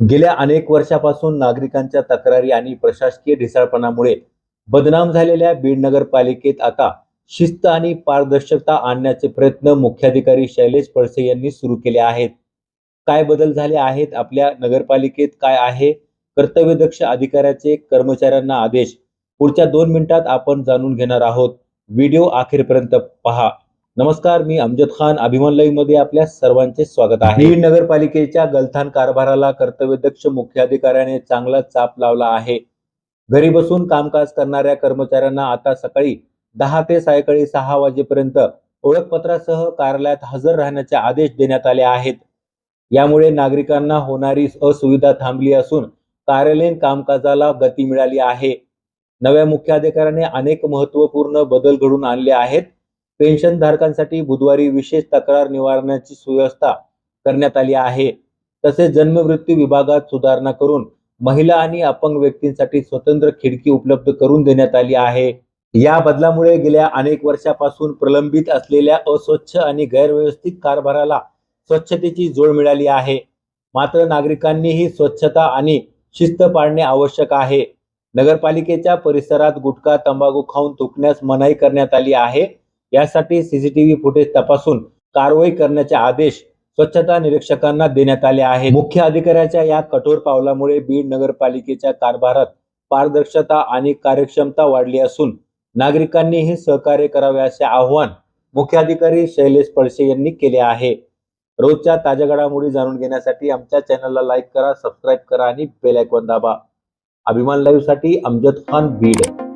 गेल्या अनेक वर्षापासून नागरिकांच्या तक्रारी आणि प्रशासकीय ढिसाळपणामुळे बदनाम झालेल्या बीड नगरपालिकेत आता शिस्त आणि पारदर्शकता आणण्याचे प्रयत्न मुख्याधिकारी शैलेश पळसे यांनी सुरू केले आहेत. काय बदल झाले आहेत? आपल्या नगरपालिकेत काय आहे? कर्तव्यदक्ष अधिकाऱ्याचे कर्मचाऱ्यांना आदेश. पुढच्या दोन मिनिटात आपण जाणून घेणार आहोत. व्हिडिओ अखेरपर्यंत पहा. नमस्कार मी अमजद खान. अभिमान लाईव्हमध्ये आपल्या सर्वांचे स्वागत आहे. बीड नगरपालिकेच्या गलथान कारभाराला कर्तव्यदक्ष मुख्याधिकाऱ्याने चांगला चाप लावला आहे. घरी बसून कामकाज करणाऱ्या कर्मचाऱ्यांना आता सकाळी दहा ते सायंकाळी सहा वाजेपर्यंत ओळखपत्रासह कार्यालयात हजर राहण्याचे आदेश देण्यात आले आहेत. यामुळे नागरिकांना होणारी असुविधा थांबली असून कार्यालयीन कामकाजाला गती मिळाली आहे. नव्या मुख्याधिकाऱ्याने अनेक महत्त्वपूर्ण बदल घडून आणले आहेत. पेन्शन धारकांसाठी बुधवारी विशेष तक्रार निवारणाची सुव्यवस्था करण्यात आली आहे. तसेच जन्ममृत्यू विभागात सुधारणा करून महिला आणि अपंग व्यक्तींसाठी स्वतंत्र खिडकी उपलब्ध करून देण्यात आली आहे. या बदलामुळे गेल्या अनेक वर्षापासून प्रलंबित असलेल्या अस्वच्छ आणि गैरव्यवस्थित कारभाराला स्वच्छतेची जोड मिळाली आहे. मात्र नागरिकांनीही स्वच्छता आणि शिस्त पाळणे आवश्यक आहे. नगरपालिकेच्या परिसरात गुटखा तंबाखू खाऊन थुकण्यास मनाई करण्यात आली आहे. यासाठी सीसीटीव्ही फुटेज तपासून कारवाई करण्याचे आदेश स्वच्छता निरीक्षकांना देण्यात आले आहेत. मुख्य अधिकाऱ्याच्या या कठोर पावलामुळे बीड नगरपालिकेच्या कारभारात पारदर्शकता आणि कार्यक्षमता वाढली असून नागरिकांनीही सहकार्य करावे असे आवाहन मुख्याधिकारी शैलेश पळसे यांनी केले आहे. रोजच्या ताज्या घडामोडी जाणून घेण्यासाठी आमच्या चॅनलला लाईक करा सबस्क्राईब करा आणि बेल आयकॉन दाबा. अभिमान लाईव्हसाठी अमजद खान बीड.